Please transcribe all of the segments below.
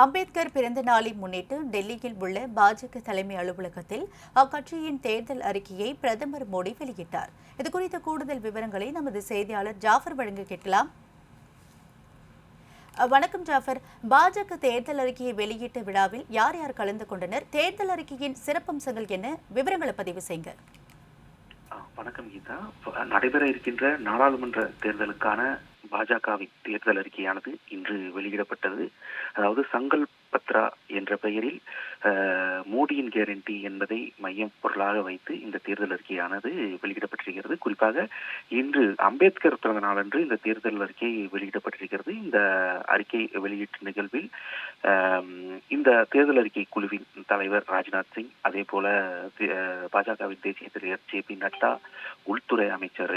அம்பேத்கர் பிறந்த நாளை முன்னிட்டு டெல்லியில் உள்ள பாஜக தலைமை அலுவலகத்தில் அக்கட்சியின் தேர்தல் அறிக்கையை பிரதமர் மோடி வெளியிட்டார். இதுகுறித்த கூடுதல் விவரங்களை நமது செய்தியாளர் ஜாஃபர் வழங்க கேட்கலாம். வணக்கம் ஜாஃபர். பாஜக தேர்தல் அறிக்கையை வெளியிட்ட விழாவில் யார் யார் கலந்து கொண்டனர்? தேர்தல் அறிக்கையின் சிறப்பம்சங்கள் என்ன? விவரங்களை பதிவு செய்யுங்க வணக்கம் கீதா. நடைபெற இருக்கின்ற நாடாளுமன்ற தேர்தலுக்கான பாஜகவின் தேர்தல் அறிக்கையானது இன்று வெளியிடப்பட்டது. அதாவது சங்கல் பத்ரா என்ற பெயரில் மோடியின் கேரண்டி என்பதை மையம் பொருளாக வைத்து இந்த தேர்தல் அறிக்கையானது வெளியிடப்பட்டிருக்கிறது. குறிப்பாக இன்று அம்பேத்கர் பிறந்த நாளன்று இந்த தேர்தல் அறிக்கை வெளியிடப்பட்டிருக்கிறது. இந்த அறிக்கை வெளியீட்டு நிகழ்வில் இந்த தேர்தல் அறிக்கை குழுவின் தலைவர் ராஜ்நாத் சிங் அதே போல பாஜகவின் தேசிய தலைவர் ஜே பி நட்டா உள்துறை அமைச்சர்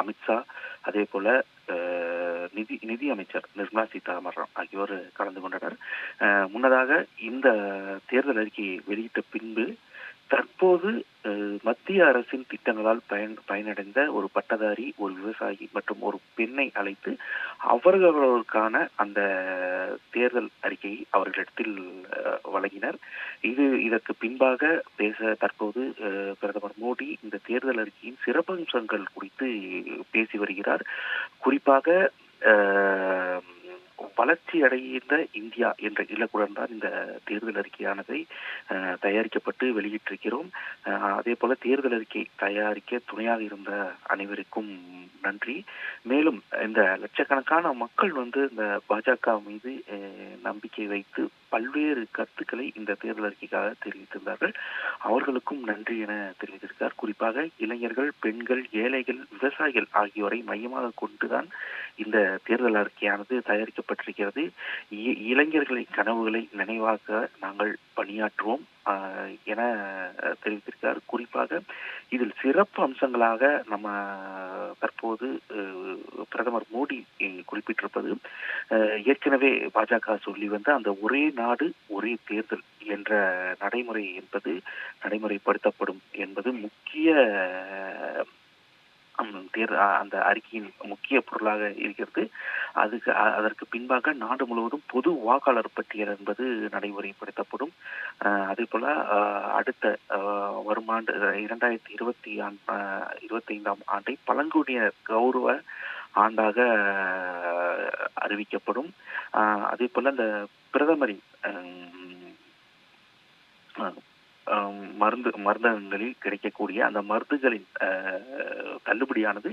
அமித்ஷா அதே போல நிதி நிதி அமைச்சர் நிர்மலா சீதாராமன் ஆகியோர் கலந்து கொண்டனர். முன்னதாக இந்த தேர்தல் அறிக்கையை வெளியிட்ட பின்பு தற்போது மத்திய அரசின் திட்டங்களால் பயன் பயனடைந்த ஒரு பட்டதாரி ஒரு விவசாயி மற்றும் ஒரு பெண்ணை அழைத்து அவர்களுக்கான அந்த தேர்தல் அறிக்கையை அவர்களிடத்தில் வழங்கினர். இது இதற்கு பின்பாக பேச தற்போது பிரதமர் மோடி இந்த தேர்தல் அறிக்கையின் சிறப்பம்சங்கள் குறித்து பேசி வருகிறார். குறிப்பாக வளர்ச்சி அடைந்த இந்தியா என்ற இலக்குடன் தான் இந்த தேர்தல் அறிக்கையானதை தயாரிக்கப்பட்டு வெளியிட்டிருக்கிறோம். அதே போல தேர்தல் அறிக்கை தயாரிக்க துணையாக இருந்த அனைவருக்கும் நன்றி. மேலும் இந்த லட்சக்கணக்கான மக்கள் வந்து இந்த பாஜக மீது நம்பிக்கை வைத்து பல்வேறு கருத்துக்களை இந்த தேர்தல் அறிக்கைக்காக தெரிவித்திருந்தார்கள். அவர்களுக்கும் நன்றி என தெரிவித்திருக்கிறார். குறிப்பாக இளைஞர்கள் பெண்கள் ஏழைகள் விவசாயிகள் ஆகியோரை மையமாக கொண்டுதான் இந்த தேர்தல் அறிக்கையானது தயாரிக்கப்பட்டு இ- இளைஞர்களின் கனவுகளை நினைவாக்க நாங்கள் பணியாற்றுவோம். என தெரிவித்திருக்கிறார். தெரிவித்திருக்கார் குறிப்பாக இதில் சிறப்பு அம்சங்களாக நம்ம தற்போது பிரதமர் மோடி குறிப்பிட்டிருப்பது ஏற்கனவே பாஜக சொல்லி வந்த அந்த ஒரே நாடு ஒரே தேர்தல் என்ற நடைமுறை என்பது நடைமுறைப்படுத்தப்படும் என்பது முக்கிய தேர் அந்த அறிக்கையின் முக்கிய பொருளாக இருக்கிறது. அதுக்கு அதற்கு பின்பாக நாடு முழுவதும் பொது வாக்காளர் பட்டியல் என்பது நடைமுறைப்படுத்தப்படும். அதே போல அடுத்த வரும் ஆண்டு இரண்டாயிரத்தி இருபத்தி இருபத்தி ஐந்தாம் ஆண்டை பழங்குடியினர் கௌரவ ஆண்டாக அறிவிக்கப்படும். அதே போல அந்த பிரதமரின் மருந்து மருந்தகங்களில் கிடைக்கக்கூடிய அந்த மருந்துகளின் தள்ளுபடியானது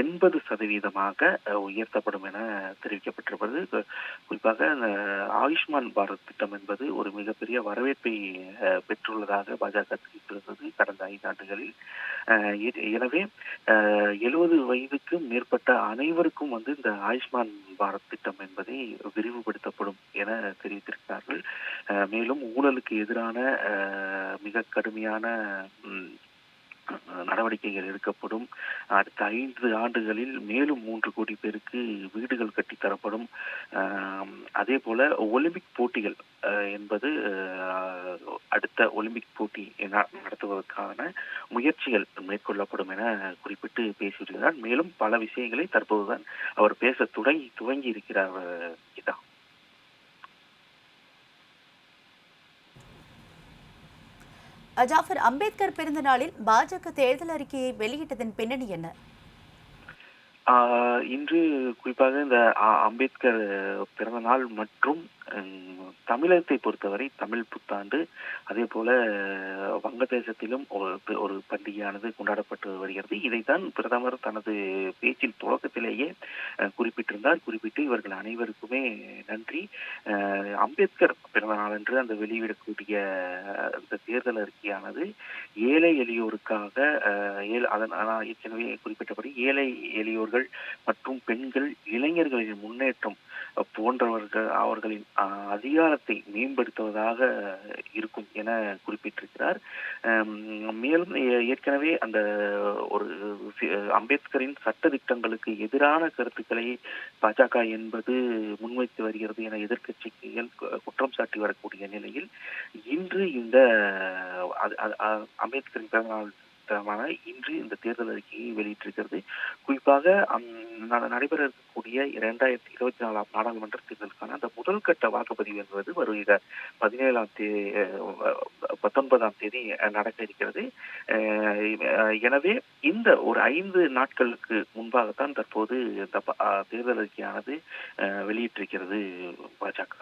எண்பது சதவீதமாக உயர்த்தப்படும் என தெரிவிக்கப்பட்டிருப்பது குறிப்பாக அந்த ஆயுஷ்மான் பாரத் திட்டம் என்பது ஒரு மிகப்பெரிய வரவேற்பை பெற்றுள்ளதாக பாஜக தெரிவித்திருந்தது கடந்த ஐந்தாண்டுகளில் எனவே எழுபது வயதுக்கு மேற்பட்ட அனைவருக்கும் வந்து இந்த ஆயுஷ்மான் பாரத் திட்டம் என்பதை விரிவுபடுத்தப்படும் என தெரிவித்திருக்கிறார்கள். மேலும் ஊழலுக்கு எதிரான மிக கடுமையான நடவடிக்கைகள் எடுக்கப்படும். அடுத்த ஐந்து ஆண்டுகளில் மேலும் மூன்று கோடி பேருக்கு வீடுகள் கட்டித்தரப்படும். அதே போல ஒலிம்பிக் போட்டிகள் என்பது அடுத்த ஒலிம்பிக் போட்டி நடத்துவதற்கான முயற்சிகள் மேற்கொள்ளப்படும் என குறிப்பிட்டு பேசியிருக்கிறார். மேலும் பல விஷயங்களை தற்போதுதான் அவர் பேச துவங்கி துவங்கி இருக்கிறார் ஜாஃபர் அம்பேத்கர் பிறந்த நாளில் பாஜக தேர்தல் அறிக்கையை வெளியிட்டதன் பின்னணி என்ன? இன்று குறிப்பாக இந்த அம்பேத்கர் பிறந்த நாள் மற்றும் தமிழகத்தை பொறுத்தவரை தமிழ் புத்தாண்டு அதே போல வங்கதேசத்திலும் ஒரு ஒரு பண்டிகையானது கொண்டாடப்பட்டு வருகிறது. இதைத்தான் பிரதமர் தனது பேச்சின் துவக்கத்திலேயே குறிப்பிட்டிருந்தார். குறிப்பிட்டு இவர்கள் அனைவருக்குமே நன்றி. அம்பேத்கர் பிறந்த நாளன்று அந்த வெளியிடக்கூடிய அந்த தேர்தல் அறிக்கையானது ஏழை எளியோருக்காக ஏழை- அதன் ஆனால் ஏற்கனவே குறிப்பிட்டபடி ஏழை எளியோர்கள் மற்றும் பெண்கள் இளைஞர்களின் முன்னேற்றம் போன்றவர்கள் அவர்களின் அதிகாரத்தை மேம்படுத்துவதாக இருக்கும் என குறிப்பிட்டிருக்கிறார். மேலும் ஏற்கனவே அந்த ஒரு அம்பேத்கரின் சட்ட திட்டங்களுக்கு எதிரான கருத்துக்களை பாஜக என்பது முன்வைத்து வருகிறது என எதிர்கட்சிகள் கு- குற்றம் சாட்டி வரக்கூடிய நிலையில் இன்று இந்த அம்பேத்கரின் பிறந்தநாள் தினமான இன்று இந்த தேர்தல் அறிக்கையை வெளியிட்டிருக்கிறது. குறிப்பாக நடைபெற இருக்கக்கூடிய இரண்டாயிரத்தி இருபத்தி நாலாம் நாடாளுமன்ற தேர்தலுக்கான அந்த முதல் கட்ட வாக்குப்பதிவு என்பது வருகிற பதினேழாம் தேதி பத்தொன்பதாம் தேதி நடக்க இருக்கிறது. எனவே இந்த ஒரு ஐந்து நாட்களுக்கு முன்பாகத்தான் தற்போது இந்த தேர்தல் அறிக்கையானது வெளியிட்டிருக்கிறது பாஜக.